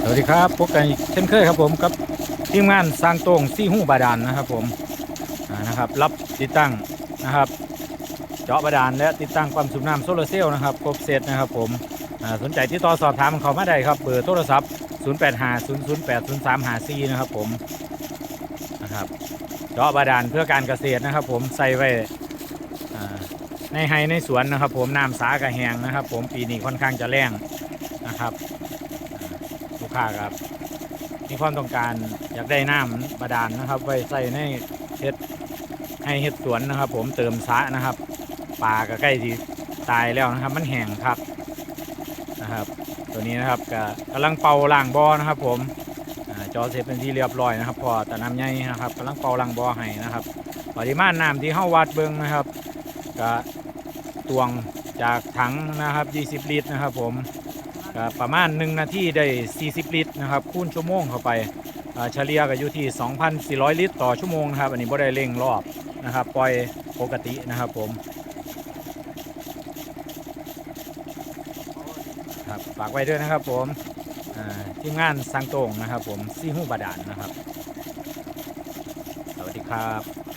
สวัสดีครับพบกันเช่นเคยครับผมกับทีมงานสร้างตรงซี่หูบาดาลนะครับผมนะครับ รับติดตั้งนะครับ เจาะบาดาลและติดตั้งความสูบน้ำโซลาร์เซลล์นะครับครบเซตนะครับผมสนใจที่ต่อสอบถามเขามาได้ครับเบอร์โทรศัพท์ 0 8 5 0 0 8 0 3 5 4 นะครับผมนะครับเจาะบาดาลเพื่อการเกษตรนะครับผมใส่ไว้ ในไฮในสวนนะครับ ผมน้ำสากระแหงนะครับ ผมปีนี้ค่อนข้างจะแรงนะครับลูกค้าครับมีความต้องการอยากได้น้ำบาดาลนะครับ ไว้ใส่ในเฮ็ดให้เฮ็ดสวนนะครับ ผมเติมสระนะครับปลาก็ใกล้ที่ตายแล้วนะครับ มันแห้งครับนะครับ ตัวนี้นะครับก็กำลังเป่าล่างบ่อนะครับ ผมจอเสร็จเป็นที่เรียบร้อยนะครับ พอแต่น้ำใหญ่นะครับกำลังเป่าล่างบ่อให้นะครับปริมาณน้ำที่เข้าวัดเบิ้งนะครับก็ ตวงจากถังนะครับ 20 ลิตรนะครับผมประมาณ 1 นาทีได้ 40 ลิตรนะครับคูณชั่วโมงเข้าไปเฉลี่ยก็อยู่ที่ 2,400 ลิตรต่อชั่วโมงนะครับ อันนี้บ่ได้เร่งรอบนะครับปล่อยปกตินะครับผมครับฝากไว้ด้วยนะครับผมทีมงานสังโตงนะครับผมซีหูบาดานนะครับ สวัสดีครับ